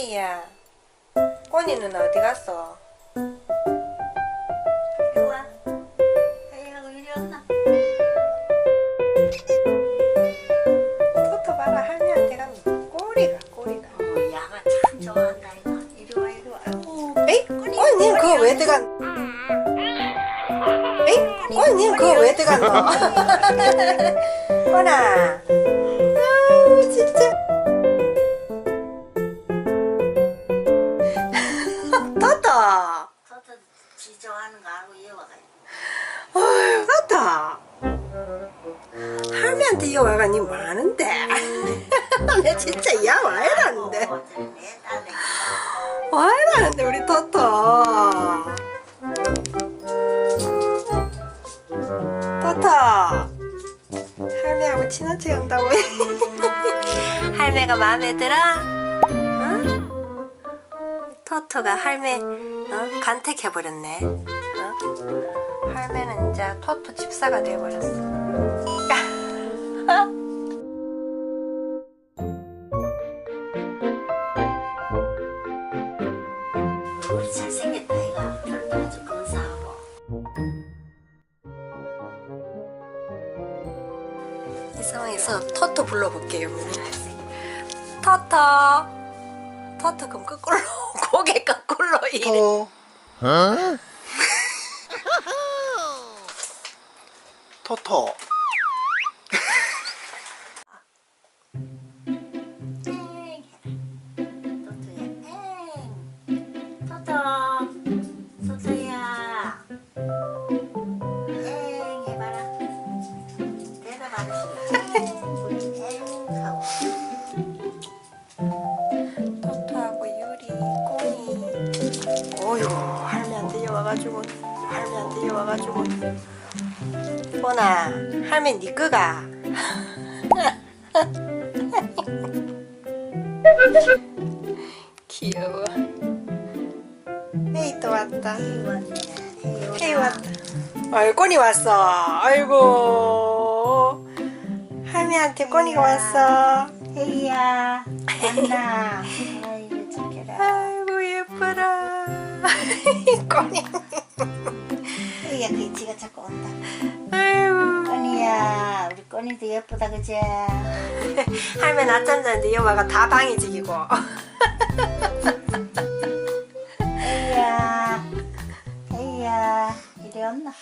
헤이야 꼬니는 어디 갔어? 이리 와. 아이하고 이리 왔나? 토토 봐라 할머니한테 가면 꼬리가 꼬리가 어, 야가 참 좋아한다 이거. 이리 와 이리 와. 아이고. 에이? 꼬니님 그거 왜 들어간 에이? 꼬니 님 그거 왜 들어갔노? 꼬나 좋아하는 거 알고 이어와가. 어휴 토토 할머니한테 이거 와가 니 많은데 내 진짜 야 와이라는데. 와이라는데 우리 토토 토토 할매하고 친한 척 한다고 할매가 마음에 들어? 응? 토토가 할매 어? 간택해버렸네 어? 할매는 이제 토토 집사가 근사하고. 이 상황에서 토토 불러볼게요. 토토 토토 그럼 거꾸로 고개 거꾸로 이래 토. 토토. 어휴 할매한테 와가지고 할매한테 와가지고. 꼬나 할매 니 거가? 귀여워. 에이 또 왔다. 오라. 왔다. 아이 꼬니 왔어. 아이고. 할매한테 꼬니가 왔어. 에이야. 왔나. 꼬니 에이야 그 지가 자꾸 온다. 아이고 꺼니야 우리 꺼니도 예쁘다 그제? 할매 낮잠 자는데 여봐가 다 방이 지기고 에이야 에이야 이리 왔나?